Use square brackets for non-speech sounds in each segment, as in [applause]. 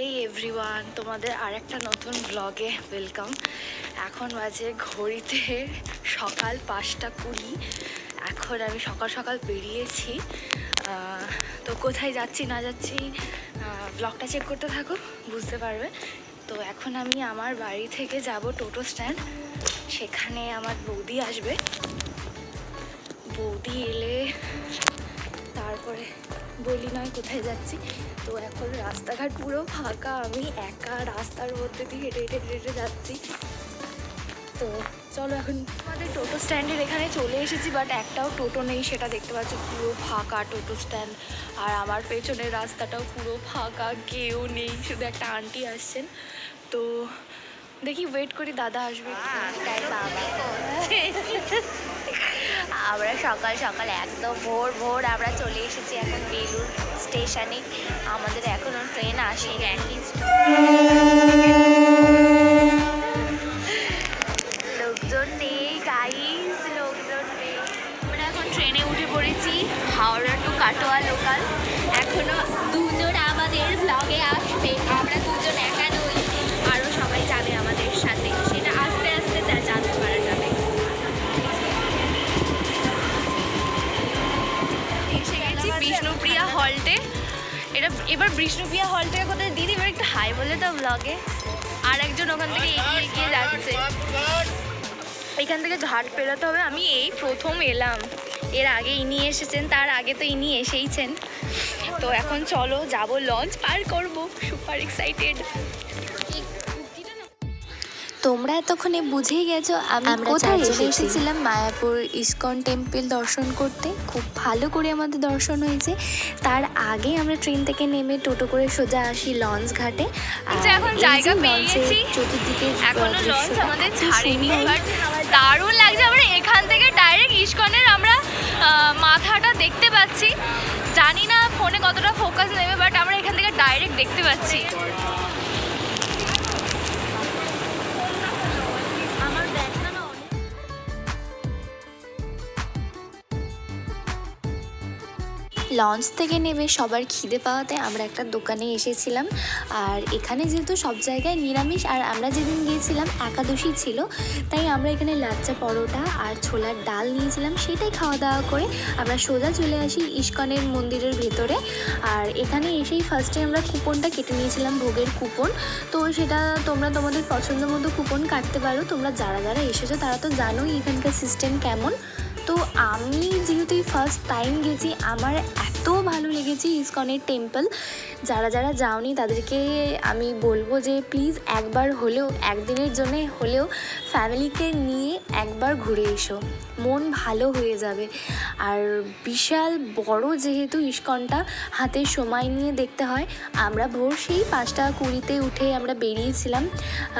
এই এভরিওয়ান তোমাদের আরেকটা নতুন ব্লগে ওয়েলকাম এখন বাজে ঘড়িতে সকাল পাঁচটা কুড়ি। এখন আমি সকাল সকাল বেরিয়েছি। তো কোথায় যাচ্ছি না যাচ্ছি ব্লগটা চেক করতে থাকো, বুঝতে পারবে। তো এখন আমি আমার বাড়ি থেকে যাব টোটো স্ট্যান্ড। সেখানে আমার বৌদি আসবে। বৌদি এলে বলি নয় কোথায় যাচ্ছি? তো এখন রাস্তাঘাট পুরো ফাঁকা আমি একা রাস্তার মধ্যে দিয়ে হেঁটে হেঁটে হেঁটে হেঁটে যাচ্ছি। তো চলো এখন আমাদের টোটো স্ট্যান্ডের এখানে চলে এসেছি বাট একটাও টোটো নেই সেটা দেখতে পাচ্ছ পুরো ফাঁকা টোটো স্ট্যান্ড। আর আমার পেছনের রাস্তাটাও পুরো ফাঁকা কেউ নেই শুধু একটা আন্টি আসছেন। তো দেখি ওয়েট করি দাদা আসবে। তাই বাবা [laughs] আমরা সকাল সকাল একদম ভোর ভোর আমরা চলে এসেছি এখন বেলুর স্টেশনে। আমাদের এখনও ট্রেন আসে লোকজন নেই গাইস লোকজন নেই। আমরা এখন ট্রেনে উঠে পড়েছি, হাওড়া টু কাটোয়া লোকাল এখনও দুজন আমাদের ব্লগে আসবে। আমরা দুজন একা বিষ্ণুপ্রিয়া হলটে। এটা এবার বিষ্ণুপ্রিয়া হল থেকে কোথায় দিদি, এবার একটু হাই বলে তো ব্লগে আর একজন ওখান থেকে এগিয়ে এগিয়ে যাচ্ছে। এখান থেকে ঘাট পেরোতে হবে। আমি এই প্রথম এলাম। এর আগে ইনি এসেছেন, তার আগে তো ইনি এসেইছেন। তো এখন চলো, যাব লঞ্চ পার করব। সুপার এক্সাইটেড তোমরা এতক্ষণে বুঝেই গেছো আমি কোথায়। এসেছিলাম মায়াপুর ইসকন টেম্পল দর্শন করতে। খুব ভালো করে আমাদের দর্শন হয়েছে। তার আগে আমরা ট্রেন থেকে নেমে টোটো করে সোজা আসি লঞ্চ ঘাটে। আর এখন জায়গা পেয়ে গেছি। চতুর্দিকে এখনও লঞ্চ আমাদের ছাড়েনি বাট দারুণ লাগছে। আমরা এখান থেকে ডাইরেক্ট ইস্কনের আমরা মাথাটা দেখতে পাচ্ছি। জানি না ফোনে কতটা ফোকাস নেবে বাট আমরা এখান থেকে ডাইরেক্ট দেখতে পাচ্ছি। লঞ্চ থেকে নেমে সবার খিদে পাওয়াতে আমরা একটা দোকানে এসেছিলাম। আর এখানে যেহেতু সব জায়গায় নিরামিষ, আর আমরা যেদিন গিয়েছিলাম একাদশী ছিল, তাই আমরা এখানে লাচ্চা পরোটা আর ছোলার ডাল নিয়েছিলাম, সেটাই খাওয়া দাওয়া করে আমরা সোজা চলে আসি ইস্কনের মন্দিরের ভেতরে। আর এখানে এসেই ফার্স্টে আমরা কুপনটা কেটে নিয়েছিলাম, ভোগের কুপন। তো সেটা তোমরা তোমাদের পছন্দ মতো কুপন কাটতে পারো। তোমরা যারা যারা এসেছ তারা তো জানোই এখানকার সিস্টেম কেমন। তো আমি যেহেতু ফার্স্ট টাইম গেছি, আমার এত ভালো লেগেছে ইসকনের টেম্পল যারা যারা যাওনি, তাদেরকে আমি বলব যে প্লিজ একবার হলেও, একদিনের জন্য হলেও ফ্যামিলিকে নিয়ে একবার ঘুরে এসো। মন ভালো হয়ে যাবে। আর বিশাল বড় যেহেতু ইস্কনটা, হাতে সময় নিয়ে দেখতে হয়, আমরা ভোর সেই পাঁচটা কুড়িতে উঠে আমরা বেরিয়েছিলাম।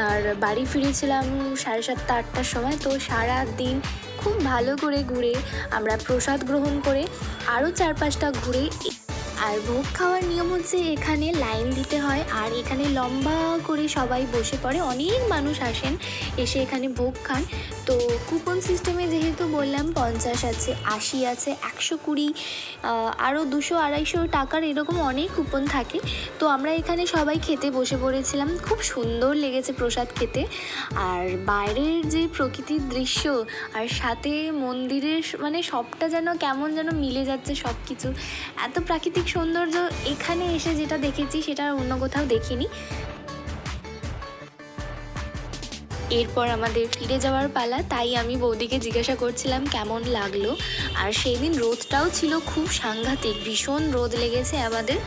আর বাড়ি ফিরেছিলাম সাড়ে সাতটা, আটটার সময়। তো সারা দিন খুব ভালো করে ঘুরে আমরা প্রসাদ গ্রহণ করে আরও চার পাঁচটা ঘুরে আর ভোগ খাওয়ার নিয়ম হচ্ছে এখানে লাইন দিতে হয়, আর এখানে লম্বা করে সবাই বসে পড়ে। অনেক মানুষ আসেন, এসে এখানে ভোগ খান। তো কুপন সিস্টেমে যেহেতু বললাম, পঞ্চাশ আছে, আশি আছে, একশো কুড়ি আরও দুশো, আড়াইশো টাকার এরকম অনেক কুপন থাকে। তো আমরা এখানে সবাই খেতে বসে পড়েছিলাম। খুব সুন্দর লেগেছে প্রসাদ খেতে। আর বাইরের যে প্রকৃতির দৃশ্য, আর সাথে মন্দিরের মানে সবটা যেন কেমন যেন মিলে যাচ্ছে সব কিছু এত প্রাকৃতিক সৌন্দর্য এখানে এসে যেটা দেখেছি সেটা অন্য কোথাও দেখিনি। এরপর আমাদের ফিরে যাওয়ার পালা, তাই আমি বৌদিকে জিজ্ঞাসা করছিলাম কেমন লাগল। আর সেই দিন রোদটাও ছিল খুব সাংঘাতিক, ভীষণ রোদ লেগেছে আমাদের।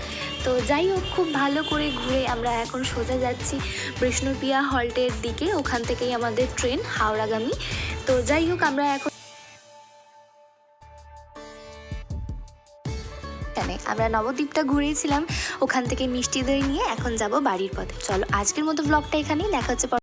তো যাই হোক, খুব ভালো করে ঘুরে আমরা এখন সোজা যাচ্ছি বিষ্ণুপ্রিয়া হল্টের দিকে, ওখান থেকেই আমাদের ট্রেন হাওড়াগামী। তো যাই হোক, আমরা এখন এখানে। আমরা নবদ্বীপটা ঘুরেছিলাম ওখান থেকে মিষ্টি দই নিয়ে এখন যাব বাড়ির পথে। চলো, আজকের মতো ব্লগটা এখানেই। দেখা হচ্ছে